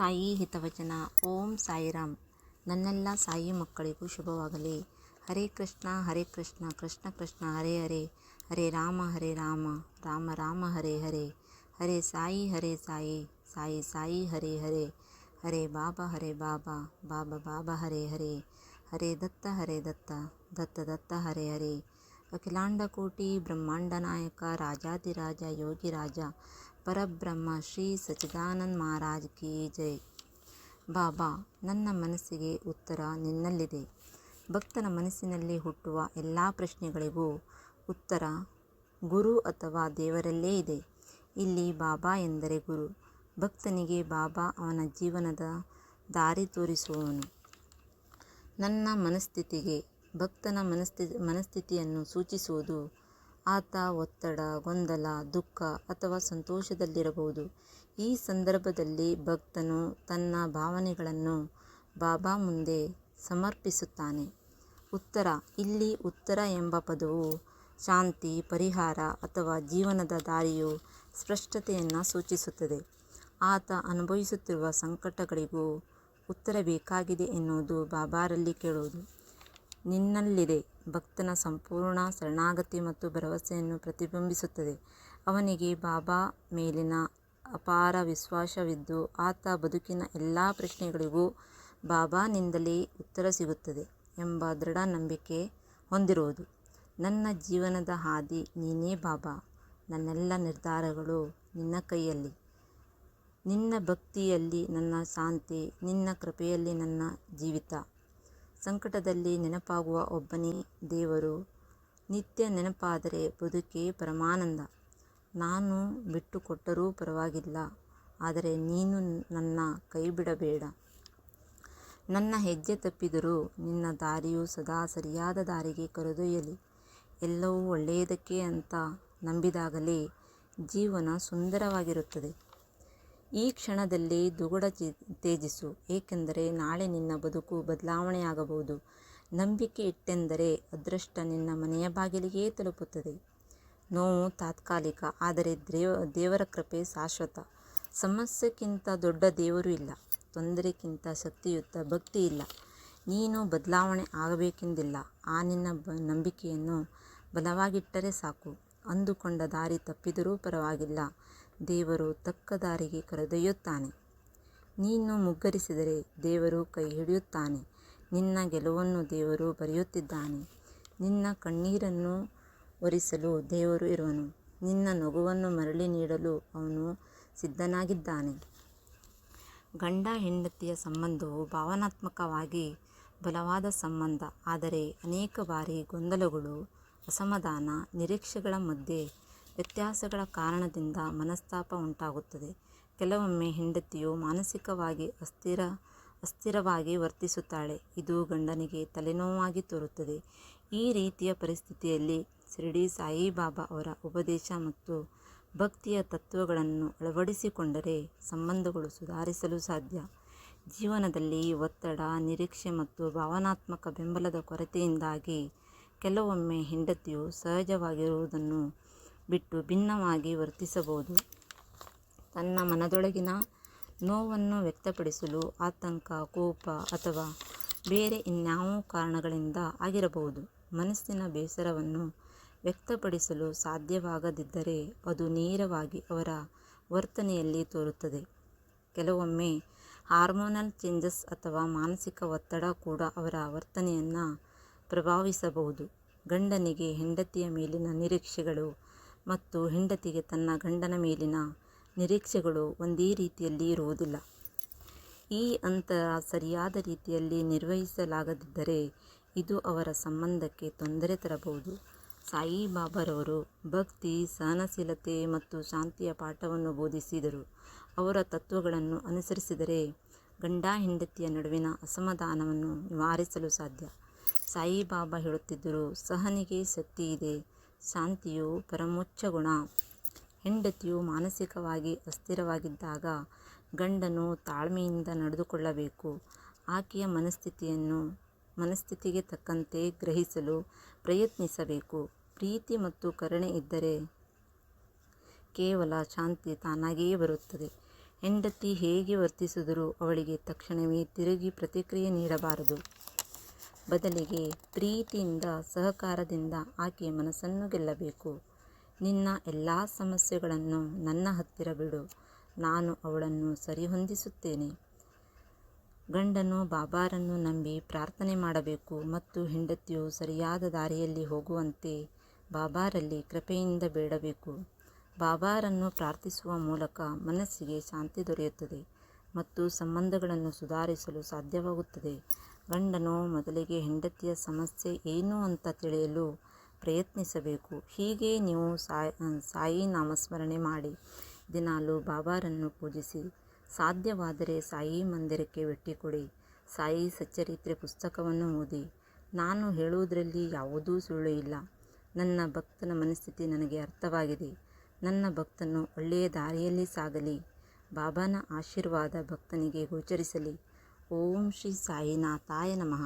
ಸಾಯಿ ಹಿತವಚನ ಓಂ ಸಾಯಿರಾಮ್ ನನ್ನೆಲ್ಲ ಸಾಯಿ ಮಕ್ಕಳಿಗೂ ಶುಭವಾಗಲಿ ಹರೇ ಕೃಷ್ಣ ಹರೇ ಕೃಷ್ಣ ಕೃಷ್ಣ ಕೃಷ್ಣ ಹರೇ ಹರೇ ಹರೇ ರಾಮ ಹರೇ ರಾಮ ರಾಮ ರಾಮ ಹರೇ ಹರೇ ಹರೇ ಸಾಯಿ ಹರೇ ಸಾಯಿ ಸಾಯಿ ಸಾಯಿ ಹರೇ ಹರೇ ಹರೇ ಬಾಬಾ ಹರೇ ಬಾಬಾ ಬಾಬಾ ಬಾಬಾ ಹರೇ ಹರೇ ಹರೇ ದತ್ತ ಹರೇ ದತ್ತ ದತ್ತ ದತ್ತ ಹರೇ ಹರೇ ಅಖಿಲಾಂಡ ಕೋಟಿ ಬ್ರಹ್ಮಾಂಡ ನಾಯಕ ರಾಜಾದಿರಾಜ ಯೋಗಿರಾಜ ಪರಬ್ರಹ್ಮ ಶ್ರೀ ಸಚ್ಚಿದಾನಂದ ಮಹಾರಾಜ್ ಕಿ ಜೈ. ಬಾಬಾ, ನನ್ನ ಮನಸ್ಸಿಗೆ ಉತ್ತರ ನಿನ್ನಲ್ಲಿದೆ. ಭಕ್ತನ ಮನಸ್ಸಿನಲ್ಲಿ ಹುಟ್ಟುವ ಎಲ್ಲ ಪ್ರಶ್ನೆಗಳಿಗೂ ಉತ್ತರ ಗುರು ಅಥವಾ ದೇವರಲ್ಲೇ ಇದೆ. ಇಲ್ಲಿ ಬಾಬಾ ಎಂದರೆ ಗುರು. ಭಕ್ತನಿಗೆ ಬಾಬಾ ಅವನ ಜೀವನದ ದಾರಿ ತೋರಿಸುವವನು. ನನ್ನ ಮನಸ್ಥಿತಿಗೆ ಭಕ್ತನ ಮನಸ್ಥಿತಿ ಮನಸ್ಥಿತಿಯನ್ನು ಸೂಚಿಸುವುದು ಆತ ಒತ್ತಡ, ಗೊಂದಲ, ದುಃಖ ಅಥವಾ ಸಂತೋಷದಲ್ಲಿರಬಹುದು. ಈ ಸಂದರ್ಭದಲ್ಲಿ ಭಕ್ತನು ತನ್ನ ಭಾವನೆಗಳನ್ನು ಬಾಬಾ ಮುಂದೆ ಸಮರ್ಪಿಸುತ್ತಾನೆ. ಉತ್ತರ, ಇಲ್ಲಿ ಉತ್ತರ ಎಂಬ ಪದವು ಶಾಂತಿ, ಪರಿಹಾರ ಅಥವಾ ಜೀವನದ ದಾರಿಯು ಸ್ಪಷ್ಟತೆಯನ್ನು ಸೂಚಿಸುತ್ತದೆ. ಆತ ಅನುಭವಿಸುತ್ತಿರುವ ಸಂಕಟಗಳಿಗೂ ಉತ್ತರ ಬೇಕಾಗಿದೆ ಎನ್ನುವುದು ಬಾಬಾರಲ್ಲಿ ಕೇಳುವುದು. ನಿನ್ನಲ್ಲಿದೆ. ಭಕ್ತನ ಸಂಪೂರ್ಣ ಶರಣಾಗತಿ ಮತ್ತು ಭರವಸೆಯನ್ನು ಪ್ರತಿಬಿಂಬಿಸುತ್ತದೆ. ಅವನಿಗೆ ಬಾಬಾ ಮೇಲಿನ ಅಪಾರ ವಿಶ್ವಾಸವಿದ್ದು, ಆತ ಬದುಕಿನ ಎಲ್ಲ ಪ್ರಶ್ನೆಗಳಿಗೂ ಬಾಬಾನಿಂದಲೇ ಉತ್ತರ ಸಿಗುತ್ತದೆ ಎಂಬ ದೃಢ ನಂಬಿಕೆ ಹೊಂದಿರುವುದು. ನನ್ನ ಜೀವನದ ಹಾದಿ ನೀನೇ ಬಾಬಾ. ನನ್ನೆಲ್ಲ ನಿರ್ಧಾರಗಳು ನಿನ್ನ ಕೈಯಲ್ಲಿ. ನಿನ್ನ ಭಕ್ತಿಯಲ್ಲಿ ನನ್ನ ಶಾಂತಿ, ನಿನ್ನ ಕೃಪೆಯಲ್ಲಿ ನನ್ನ ಜೀವಿತ. ಸಂಕಟದಲ್ಲಿ ನೆನಪಾಗುವ ಒಬ್ಬನೇ ದೇವರು. ನಿತ್ಯ ನೆನಪಾದರೆ ಬದುಕೇ ಪರಮಾನಂದ. ನಾನು ಬಿಟ್ಟುಕೊಟ್ಟರೂ ಪರವಾಗಿಲ್ಲ, ಆದರೆ ನೀನು ನನ್ನ ಕೈಬಿಡಬೇಡ. ನನ್ನ ಹೆಜ್ಜೆ ತಪ್ಪಿದರೂ ನಿನ್ನ ದಾರಿಯು ಸದಾ ಸರಿಯಾದ ದಾರಿಗೆ ಕರೆದೊಯ್ಯಲಿ. ಎಲ್ಲವೂ ಒಳ್ಳೆಯದಕ್ಕೆ ಅಂತ ನಂಬಿದಾಗಲೇ ಜೀವನ ಸುಂದರವಾಗಿರುತ್ತದೆ. ಈ ಕ್ಷಣದಲ್ಲಿ ದುಗುಡ ತೇಜಿಸು ಏಕೆಂದರೆ ನಾಳೆ ನಿನ್ನ ಬದುಕು ಬದಲಾವಣೆಯಾಗಬಹುದು. ನಂಬಿಕೆ ಇಟ್ಟೆಂದರೆ ಅದೃಷ್ಟ ನಿನ್ನ ಮನೆಯ ಬಾಗಿಲಿಗೆ ತಲುಪುತ್ತದೆ. ನೋವು ತಾತ್ಕಾಲಿಕ, ಆದರೆ ದೇವ ದೇವರ ಕೃಪೆ ಶಾಶ್ವತ. ಸಮಸ್ಯೆಗಿಂತ ದೊಡ್ಡ ದೇವರು ಇಲ್ಲ, ತೊಂದರೆಗಿಂತ ಶಕ್ತಿಯುತ ಭಕ್ತಿ ಇಲ್ಲ. ನೀನು ಬದಲಾವಣೆ ಆಗಬೇಕೆಂದಿಲ್ಲ. ಆ ನಿನ್ನ ಬ, ನಂಬಿಕೆಯನ್ನು ಬಲವಾಗಿಟ್ಟರೆ ಸಾಕು. ಅಂದುಕೊಂಡ ದಾರಿ ತಪ್ಪಿದರೂ ಪರವಾಗಿಲ್ಲ. ದೇವರು ತಕ್ಕ ದಾರಿಗೆ ಕರೆದೊಯ್ಯುತ್ತಾನೆ. ನೀನು ಮುಗ್ಗರಿಸಿದರೆ ದೇವರು ಕೈ ಹಿಡಿಯುತ್ತಾನೆ. ನಿನ್ನ ಗೆಲುವನ್ನು ದೇವರು ಬರೆಯುತ್ತಿದ್ದಾನೆ. ನಿನ್ನ ಕಣ್ಣೀರನ್ನು ಒರೆಸಲು ದೇವರು ಇರುವನು. ನಿನ್ನ ನಗುವನ್ನು ಮರಳಿ ನೀಡಲು ಅವನು ಸಿದ್ಧನಾಗಿದ್ದಾನೆ. ಗಂಡ ಹೆಂಡತಿಯ ಸಂಬಂಧವು ಭಾವನಾತ್ಮಕವಾಗಿ ಬಲವಾದ ಸಂಬಂಧ. ಆದರೆ ಅನೇಕ ಬಾರಿ ಗೊಂದಲಗಳು, ಅಸಮಾಧಾನ, ನಿರೀಕ್ಷೆಗಳ ಮಧ್ಯೆ ವ್ಯತ್ಯಾಸಗಳ ಕಾರಣದಿಂದ ಮನಸ್ತಾಪ ಉಂಟಾಗುತ್ತದೆ. ಕೆಲವೊಮ್ಮೆ ಹೆಂಡತಿಯು ಮಾನಸಿಕವಾಗಿ ಅಸ್ಥಿರ, ಅಸ್ಥಿರವಾಗಿ ವರ್ತಿಸುತ್ತಾಳೆ. ಇದು ಗಂಡನಿಗೆ ತಲೆನೋವಾಗಿ ತೋರುತ್ತದೆ. ಈ ರೀತಿಯ ಪರಿಸ್ಥಿತಿಯಲ್ಲಿ ಶಿರಡಿ ಸಾಯಿಬಾಬಾ ಅವರ ಉಪದೇಶ ಮತ್ತು ಭಕ್ತಿಯ ತತ್ವಗಳನ್ನು ಅಳವಡಿಸಿಕೊಂಡರೆ ಸಂಬಂಧಗಳು ಸುಧಾರಿಸಲು ಸಾಧ್ಯ. ಜೀವನದಲ್ಲಿ ಒತ್ತಡ, ನಿರೀಕ್ಷೆ ಮತ್ತು ಭಾವನಾತ್ಮಕ ಬೆಂಬಲದ ಕೊರತೆಯಿಂದಾಗಿ ಕೆಲವೊಮ್ಮೆ ಹೆಂಡತಿಯು ಸಹಜವಾಗಿರುವುದನ್ನು ಬಿಟ್ಟು ಭಿನ್ನವಾಗಿ ವರ್ತಿಸಬಹುದು. ತನ್ನ ಮನದೊಳಗಿನ ನೋವನ್ನು ವ್ಯಕ್ತಪಡಿಸಲು ಆತಂಕ, ಕೋಪ ಅಥವಾ ಬೇರೆ ಇನ್ಯಾವ ಕಾರಣಗಳಿಂದ ಆಗಿರಬಹುದು. ಮನಸ್ಸಿನ ಬೇಸರವನ್ನು ವ್ಯಕ್ತಪಡಿಸಲು ಸಾಧ್ಯವಾಗದಿದ್ದರೆ ಅದು ನೇರವಾಗಿ ಅವರ ವರ್ತನೆಯಲ್ಲಿ ತೋರುತ್ತದೆ. ಕೆಲವೊಮ್ಮೆ ಹಾರ್ಮೋನಲ್ ಚೇಂಜಸ್ ಅಥವಾ ಮಾನಸಿಕ ಒತ್ತಡ ಕೂಡ ಅವರ ವರ್ತನೆಯನ್ನು ಪ್ರಭಾವಿಸಬಹುದು. ಗಂಡನಿಗೆ ಹೆಂಡತಿಯ ಮೇಲಿನ ನಿರೀಕ್ಷೆಗಳು ಮತ್ತು ಹೆಂಡತಿಗೆ ತನ್ನ ಗಂಡನ ಮೇಲಿನ ನಿರೀಕ್ಷೆಗಳು ಒಂದೇ ರೀತಿಯಲ್ಲಿ ಇರುವುದಿಲ್ಲ. ಈ ಅಂತರ ಸರಿಯಾದ ರೀತಿಯಲ್ಲಿ ನಿರ್ವಹಿಸಲಾಗದಿದ್ದರೆ ಇದು ಅವರ ಸಂಬಂಧಕ್ಕೆ ತೊಂದರೆ ತರಬಹುದು. ಸಾಯಿಬಾಬಾರವರು ಭಕ್ತಿ, ಸಹನಶೀಲತೆ ಮತ್ತು ಶಾಂತಿಯ ಪಾಠವನ್ನು ಬೋಧಿಸಿದರು. ಅವರ ತತ್ವಗಳನ್ನು ಅನುಸರಿಸಿದರೆ ಗಂಡ ಹೆಂಡತಿಯ ನಡುವಿನ ಅಸಮಾಧಾನವನ್ನು ನಿವಾರಿಸಲು ಸಾಧ್ಯ. ಸಾಯಿಬಾಬಾ ಹೇಳುತ್ತಿದ್ದರು, ಸಹನಿಗೆ ಶಕ್ತಿ ಇದೆ. ಶಾಂತಿಯು ಪರಮೋಚ್ಚ ಗುಣ ಹೆಂಡತಿಯು ಮಾನಸಿಕವಾಗಿ ಅಸ್ಥಿರವಾಗಿದ್ದಾಗ ಗಂಡನು ತಾಳ್ಮೆಯಿಂದ ನಡೆದುಕೊಳ್ಳಬೇಕು. ಆಕೆಯ ಮನಸ್ಥಿತಿಯನ್ನು, ಮನಸ್ಥಿತಿಗೆ ತಕ್ಕಂತೆ ಗ್ರಹಿಸಲು ಪ್ರಯತ್ನಿಸಬೇಕು. ಪ್ರೀತಿ ಮತ್ತು ಕರುಣೆ ಇದ್ದರೆ ಕೇವಲ ಶಾಂತಿ ತಾನಾಗಿಯೇ ಬರುತ್ತದೆ. ಹೆಂಡತಿ ಹೇಗೆ ವರ್ತಿಸಿದರೂ ಅವಳಿಗೆ ತಕ್ಷಣವೇ ತಿರುಗಿ ಪ್ರತಿಕ್ರಿಯೆ ನೀಡಬಾರದು. ಬದಲಿಗೆ ಪ್ರೀತಿಯಿಂದ, ಸಹಕಾರದಿಂದ ಆಕೆಯ ಮನಸ್ಸನ್ನು ಗೆಲ್ಲಬೇಕು. ನಿನ್ನ ಎಲ್ಲ ಸಮಸ್ಯೆಗಳನ್ನು ನನ್ನ ಹತ್ತಿರ ಬಿಡು, ನಾನು ಅವಳನ್ನು ಸರಿಹೊಂದಿಸುತ್ತೇನೆ. ಗಂಡನು ಬಾಬಾರನ್ನು ನಂಬಿ ಪ್ರಾರ್ಥನೆ ಮಾಡಬೇಕು ಮತ್ತು ಹೆಂಡತಿಯು ಸರಿಯಾದ ದಾರಿಯಲ್ಲಿ ಹೋಗುವಂತೆ ಬಾಬಾರಲ್ಲಿ ಕೃಪೆಯಿಂದ ಬೇಡಬೇಕು. ಬಾಬಾರನ್ನು ಪ್ರಾರ್ಥಿಸುವ ಮೂಲಕ ಮನಸ್ಸಿಗೆ ಶಾಂತಿ ದೊರೆಯುತ್ತದೆ ಮತ್ತು ಸಂಬಂಧಗಳನ್ನು ಸುಧಾರಿಸಲು ಸಾಧ್ಯವಾಗುತ್ತದೆ. ಗಂಡನು ಮೊದಲಿಗೆ ಹೆಂಡತಿಯ ಸಮಸ್ಯೆ ಏನು ಅಂತ ತಿಳಿಯಲು ಪ್ರಯತ್ನಿಸಬೇಕು. ಹೀಗೆ ನೀವು ಸಾಯಿ ನಾಮಸ್ಮರಣೆ ಮಾಡಿ, ದಿನಾಲೂ ಬಾಬಾರನ್ನು ಪೂಜಿಸಿ, ಸಾಧ್ಯವಾದರೆ ಸಾಯಿ ಮಂದಿರಕ್ಕೆ ಭೇಟಿ ಸಾಯಿ ಸಚ್ಚರಿತ್ರೆ ಪುಸ್ತಕವನ್ನು ಓದಿ. ನಾನು ಹೇಳುವುದರಲ್ಲಿ ಯಾವುದೂ ಸುಳ್ಳು ಇಲ್ಲ. ನನ್ನ ಭಕ್ತನ ಮನಸ್ಥಿತಿ ನನಗೆ ಅರ್ಥವಾಗಿದೆ. ನನ್ನ ಭಕ್ತನು ಒಳ್ಳೆಯ ದಾರಿಯಲ್ಲಿ ಸಾಗಲಿ. ಬಾಬಾನ ಆಶೀರ್ವಾದ ಭಕ್ತನಿಗೆ ಗೋಚರಿಸಲಿ. ಓಂ ಶ್ರೀ ಸಾಯಿನಾಥಾಯ ನಮಃ